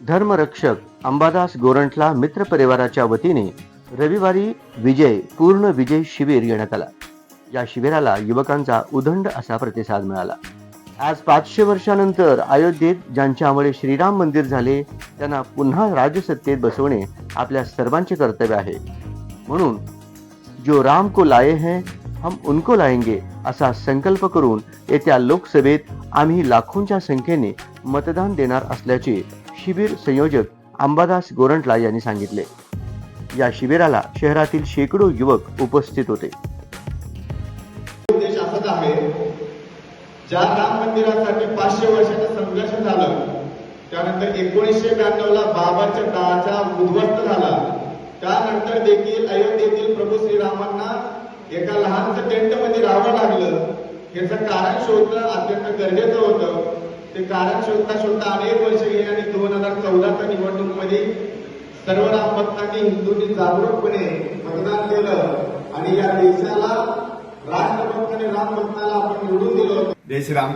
धर्मरक्षक अंबादास गोरंटला मित्र परिवाराच्या वतीने रविवारी विजय पूर्ण विजय शिबिर घेण्यात आला. या शिबिराला युवकांचा उदंड असा प्रतिसाद मिळाला. आज पाचशे वर्षानंतर अयोध्येत ज्यांच्यामुळे श्रीराम मंदिर झाले त्यांना पुन्हा राजसत्तेत बसवणे आपल्या सर्वांचे कर्तव्य आहे. म्हणून जो राम को लाए हैं हम उनको लाएंगे असा संकल्प करून येत्या लोकसभेत आम्ही लाखोंच्या संख्येने मतदान देणार असल्याचे शिबिर संयोजक अंबादास गोरंटला यांनी सांगितले. या शिबिराला शहरातील शेकडो युवक उपस्थित होते. उद्देश असाच आहे ज्या राम मंदिरासाठी पाचशे वर्षाचा संघर्ष झालं त्यानंतर एकोणीसशे ब्याण्णव ला बाबाच्या काळाचा उद्ध्वस्त झाला. त्यानंतर देखील अयोध्येतील प्रभू श्रीरामांना एका लहानशा टेंटमध्ये राहावं लागलं. याचं कारण शोधणं अत्यंत गरजेचं होतं. ते कारण शोधता शोधता अनेक वर्ष गेले आणि दोन हजार चौदाच्या निवडणुकीमध्ये सर्व राम हिंदूंनी जागरूकपणे मतदान केलं आणि या देशाला राष्ट्रभक्त आणि राम आपण निवडून दिलं होतं. जय श्रीराम.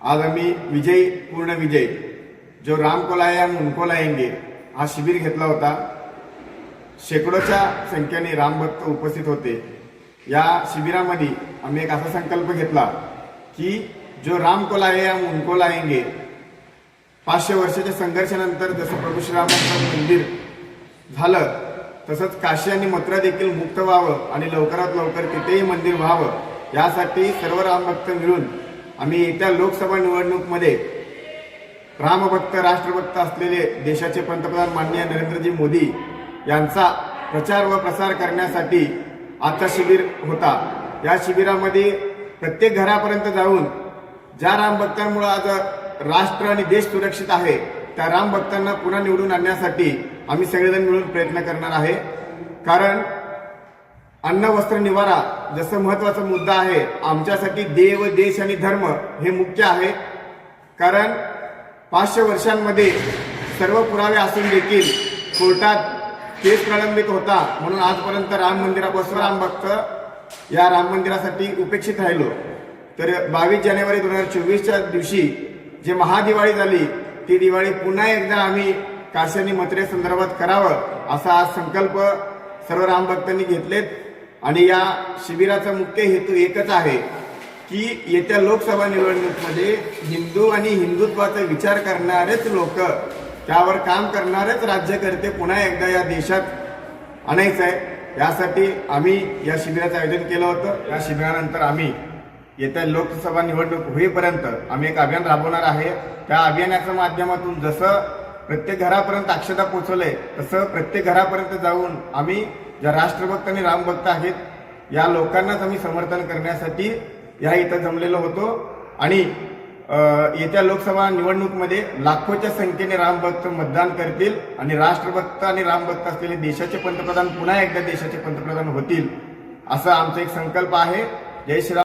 आज आम्ही विजय पूर्ण विजय. जो राम को लाए हम उनको लाएंगे हा शिबिर घेतला होता. शेकडोच्या संख्येने रामभक्त उपस्थित होते. या शिबिरामध्ये आम्ही एक असा संकल्प घेतला की जो राम को लाए हम उनको लाएंगे। पाचशे वर्षाच्या संघर्षानंतर जसं प्रभू श्रीरामांचं मंदिर झालं तसंच काशी आणि मथुरा देखील मुक्त व्हावं आणि लवकरात लवकर तिथेही मंदिर व्हावं यासाठी सर्व रामभक्त मिळून आम्ही येत्या लोकसभा निवडणूकमध्ये रामभक्त राष्ट्रभक्त असलेले देशाचे पंतप्रधान माननीय नरेंद्रजी मोदी यांचा प्रचार व प्रसार करण्यासाठी आजचा शिबिर होता. या शिबिरामध्ये प्रत्येक घरापर्यंत जाऊन ज्या रामभक्तांमुळे आज राष्ट्र आणि देश सुरक्षित आहे त्या राम भक्तांना पुन्हा निवडून आणण्यासाठी आम्ही सगळेजण मिळून प्रयत्न करणार आहे. कारण अन्न वस्त्र निवारा जसं महत्त्वाचा मुद्दा आहे आमच्यासाठी देव देश आणि धर्म हे मुख्य आहे. कारण पाचशे वर्षांमध्ये सर्व पुरावे असून देखील कोर्टात केस प्रलंबित होता म्हणून आजपर्यंत राम मंदिरापासून राम भक्त या राम मंदिरासाठी उपेक्षित राहिलो. तर बावीस जानेवारी दोन हजार चोवीसच्या दिवशी जे महादिवाळी झाली ती दिवाळी पुन्हा एकदा आम्ही काशी मत्रे संदर्भात करावं असा आज संकल्प सर्व रामभक्तांनी घेतलेत. आणि या शिबिराचा मुख्य हेतू एकच आहे की येत्या लोकसभा निवडणुकीमध्ये हिंदू आणि हिंदुत्वाचा विचार करणारेच लोक त्यावर काम करणारेच राज्यकर्ते पुन्हा एकदा या देशात आणायचं आहे यासाठी आम्ही या शिबिराचं आयोजन केलं होतं. या शिबिरानंतर आम्ही येत्या लोकसभा निवडणूक होईपर्यंत आम्ही एक अभियान राबवणार आहे. त्या अभियानाच्या माध्यमातून जसं प्रत्येक घरापर्यंत अक्षता पोहोचवले तसं प्रत्येक घरापर्यंत जाऊन आम्ही ज्या राष्ट्रभक्त आणि रामभक्त आहेत या लोकांनाच आम्ही समर्थन करण्यासाठी या इथं जमलेलो होतो. आणि येत्या लोकसभा निवडणूकमध्ये लाखोच्या संख्येने रामभक्त मतदान करतील आणि राष्ट्रभक्त आणि रामभक्त असलेले देशाचे पंतप्रधान पुन्हा एकदा देशाचे पंतप्रधान होतील असा आमचा एक संकल्प आहे. जय श्रीराम